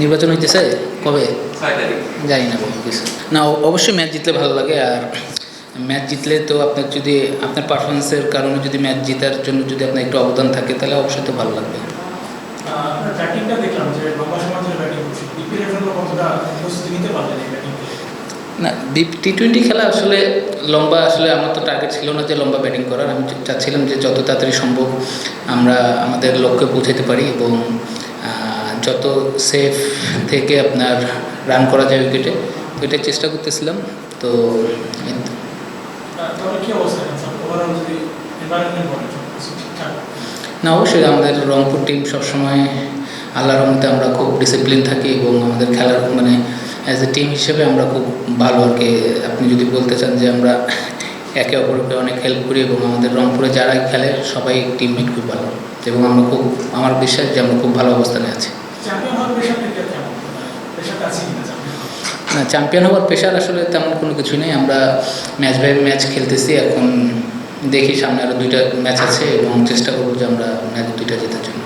নির্বাচন হইতেছে? কবে? জানি না কোনো কিছু। না অবশ্যই ম্যাচ জিতলে ভালো লাগে আর ম্যাচ জিতলে তো আপনার যদি আপনার পারফরমেন্সের কারণে যদি ম্যাচ জেতার জন্য যদি আপনার একটু অবদান থাকে তাহলে অবশ্যই তো ভালো লাগবে। না টি টোয়েন্টি খেলা আসলে লম্বা আসলে আমার তো টার্গেট ছিল না যে লম্বা ব্যাটিং করার। আমি চাচ্ছিলাম যে যত তাড়াতাড়ি সম্ভব আমরা আমাদের লক্ষ্যে পৌঁছাতে পারি এবং যত সেফ থেকে আপনার রান করা যায় উইকেটে তো এটাই চেষ্টা করতেছিলাম। তো না অবশ্যই আমাদের রংপুর টিম সবসময় আল্লাহ রহমতে আমরা খুব ডিসিপ্লিন থাকি এবং আমাদের খেলার মানে অ্যাজ এ টিম হিসেবে আমরা খুব ভালো আর কি। আপনি যদি বলতে চান যে আমরা একে অপরকে অনেক হেল্প করি এবং আমাদের রংপুরে যারাই খেলে সবাই টিমমেট খুব ভালো। এবং আমরা খুব আমার বিশ্বাস যে আমরা খুব ভালো অবস্থানে আছি। না চ্যাম্পিয়ন হওয়ার পেশার আসলে তেমন কোনো কিছু নেই। আমরা ম্যাচ বাই ম্যাচ খেলতেছি। এখন দেখি সামনে আরও দুইটা ম্যাচ আছে এবং চেষ্টা করব যে আমরা ম্যাচ দুইটা জেতার জন্য।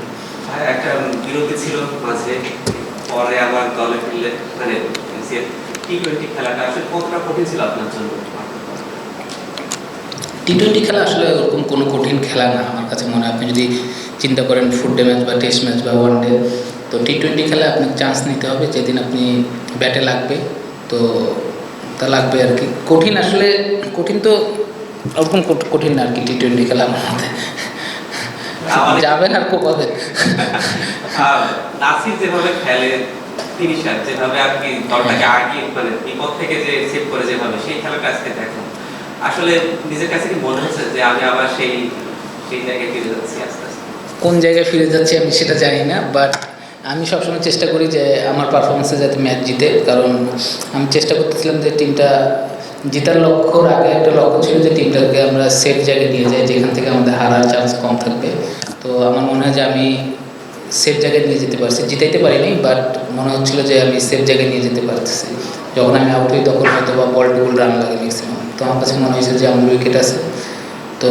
একটা বিরতি ছিল মাঝে। পরে আবার দলে ফিরলে মানে টি টোয়েন্টি খেলাটা আসলে কতটা কঠিন ছিল আপনার জন্য? টি টোয়েন্টি খেলা আসলে ওরকম কোনো কঠিন খেলা না। আমার কাছে মনে হয় আপনি যদি চিন্তা করেন ফুডডে ম্যাচ বা টেস্ট ম্যাচ বা ওয়ান ডে তো টি টোয়েন্টি খেলায় আপনাকে চান্স নিতে হবে যেদিন আপনি ব্যাটে লাগবে। তো তা লাগবে আর কি। কঠিন আসলে কঠিন তো ওরকম কঠিন না আর কি টি টোয়েন্টি খেলা আমার মতে যাবেন আর আর নাসির যেভাবে খেলে তিনি যেভাবে আর কি দলটাকে আগিয়ে মানে বিপদ থেকে যে সেভ করে যেভাবে সেই খেলাটা আজকে দেখো আসলে নিজের কাছে কি মনে হচ্ছে যে আমি আবার সেই সেই জায়গায় ফিরে যাচ্ছি আস্তে আস্তে? কোন জায়গায় ফিরে যাচ্ছি আমি সেটা জানি না বাট আমি সবসময় চেষ্টা করি যে আমার পারফরমেন্সে যাতে ম্যাচ জিতে, কারণ আমি চেষ্টা করতেছিলাম যে টিমটা জেতার লক্ষ্যর আগে একটা লক্ষ্য ছিল যে টিমটাকে আমরা সেফ জায়গায় নিয়ে যাই, যেখান থেকে আমাদের হারার চান্স কম থাকবে। তো আমার মনে হয় যে আমি সেফ জায়গায় নিয়ে যেতে পারছি, জিতাইতে পারিনি বাট মনে হচ্ছিল যে আমি সেফ জায়গায় নিয়ে যেতে পারতেছি। যখন আমি আউট হই, তখন হয়তো বা বল টুকুল রান লাগে ম্যাক্সিমাম তো আমার কাছে মনে হয়েছে যে আমার উইকেট আছে। তো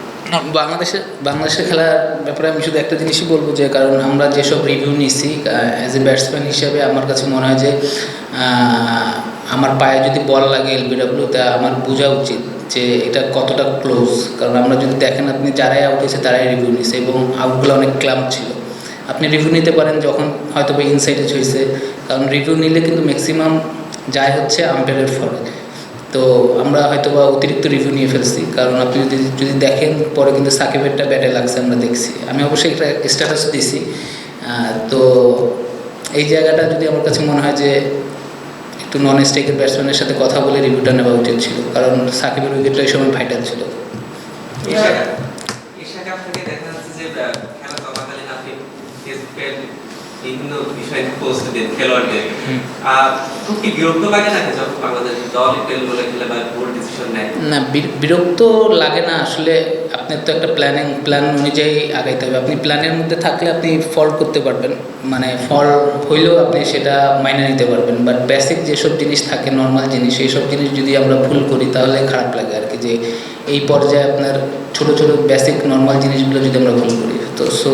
বাংলাদেশে, বাংলাদেশের খেলার ব্যাপারে আমি শুধু একটা জিনিসই বলব যে, কারণ আমরা যেসব রিভিউ নিছি অ্যাজ এ ব্যাটসম্যান হিসেবে আমার কাছে মনে হয় যে আমার পায়ে যদি বল লাগে এলবিডাব্লিউ তা আমার বোঝা উচিত যে, এটা কতটা ক্লোজ কারণ আমরা যদি দেখেন আপনি যারাই আউট হয়েছে, তারাই রিভিউ নিছে এবং আউটগুলো অনেক ক্লাম ছিল। আপনি রিভিউ নিতে পারেন যখন হয়তো বা ইনসাইডে হয়েছে কারণ রিভিউ নিলে কিন্তু ম্যাক্সিমাম যায় হচ্ছে আম্পায়ারের ফলে তো আমরা হয়তো বা অতিরিক্ত রিভিউ নিয়ে ফেলছি। কারণ আপনি যদি যদি দেখেন পরে কিন্তু সাকিবেরটা ব্যাটে লাগছে আমরা দেখছি। আমি অবশ্যই একটা স্ট্যাটাস দিছি। তো এই জায়গাটা যদি আমার কাছে মনে হয় যে একটু নন স্ট্রাইকের ব্যাটসম্যানের সাথে কথা বলে রিভিউটা নেওয়া উচিত ছিল। কারণ সাকিবের উইকেটটা এই সময় ভাইটাল ছিল। বিভিন্ন বিষয়ে পোস্ট দেন খেলোয়াড়দের। খুব কি বিরক্ত লাগে নাকি যখন দল বলে খেলে বা ভুল ডিসিশন নেয়। না বিরক্ত লাগে না আসলে আপনার তো একটা প্ল্যানিং প্ল্যান অনুযায়ী আগাইতে হবে। আপনি প্ল্যানের মধ্যে থাকলে আপনি ফল করতে পারবেন। মানে ফল হইলেও আপনি সেটা মাইনে নিতে পারবেন। বাট বেসিক যেসব জিনিস থাকে নর্মাল জিনিস সেই সব জিনিস যদি আমরা ভুল করি তাহলে খারাপ লাগে আর কি। যে এই পর্যায়ে আপনার ছোট ছোট বেসিক নর্মাল জিনিসগুলো যদি আমরা ভুল করি তো সো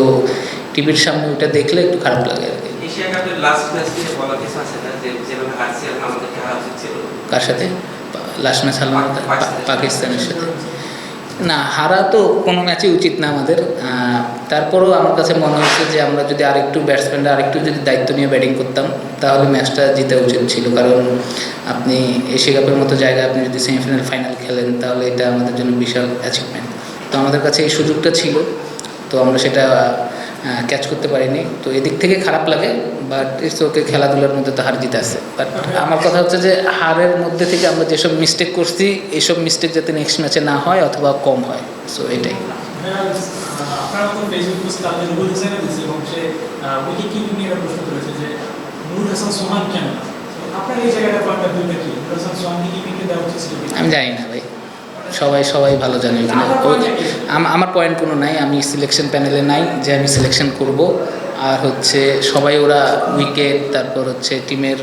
টিভির সামনে ওটা দেখলে একটু খারাপ লাগে আর কি। এশিয়া কাপের লাস্ট ম্যাচ বলা কিছু আছে না যে যেভাবে হারছি এখন আমাদের খেলা উচিত ছিল কার সাথে? লাস্ট সালমান পাকিস্তানের সাথে। না, হারা তো কোনো ম্যাচই উচিত না আমাদের। তারপরেও আমার কাছে মনে হচ্ছে যে আমরা যদি আরেকটু ব্যাটসম্যানরা আরেকটু যদি দায়িত্ব নিয়ে ব্যাটিং করতাম, তাহলে ম্যাচটা জিতে উচিত ছিল। কারণ আপনি এশিয়া কাপের মতো জায়গায় আপনি যদি সেমিফাইনাল ফাইনাল খেলেন, তাহলে এটা আমাদের জন্য বিশাল অ্যাচিভমেন্ট তো আমাদের কাছে এই সুযোগটা ছিল। তো আমরা সেটা ক্যাচ করতে পারিনি। তো এদিক থেকে খারাপ লাগে। বাট ওকে খেলাধুলার মধ্যে তো হার জিতে আছে। বাট আমার কথা হচ্ছে যে হারের মধ্যে থেকে আমরা যেসব মিস্টেক করছি এইসব মিস্টেক যাতে নেক্সট ম্যাচে না হয় অথবা কম হয়। সো এটাই? আমি জানি না ভাই। সবাই সবাই ভালো জানে। আমার পয়েন্ট কোনো নাই। আমি সিলেকশন প্যানেলে নাই যে আমি সিলেকশন করব। আর হচ্ছে সবাই ওরা উইকেট তারপর হচ্ছে টিমের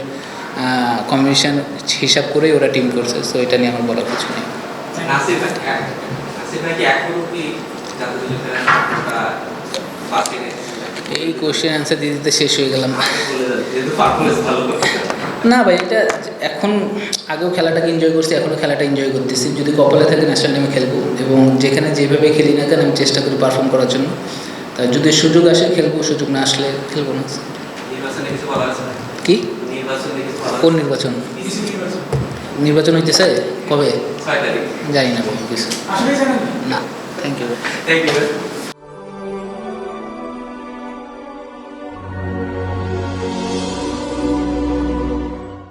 কম্বিনেশন হিসাব করেই ওরা টিম করছে সো এটা নিয়ে আমার বলার কিছু নেই। বাকি নেই? এই কোশ্চেন অ্যান্সার দিতে দিতে শেষ হয়ে গেলাম। না ভাই এটা এখন আগেও খেলাটাকে এনজয় করছি এখনও খেলাটা এনজয় করতেছি। যদি কপালে থাকে ন্যাশনাল টিমে খেলব। এবং যেখানে যেভাবে খেলি না কেন আমি চেষ্টা করি পারফর্ম করার জন্য। তা যদি সুযোগ আসে খেলব সুযোগ না আসলে খেলব না। নির্বাচনে কিছু বলা আছে কি? নির্বাচনে কিছু বলা কোন নির্বাচন? নির্বাচন। নির্বাচন হইতেছে? কবে? জানি না কিছু। না? না। Thank you thank you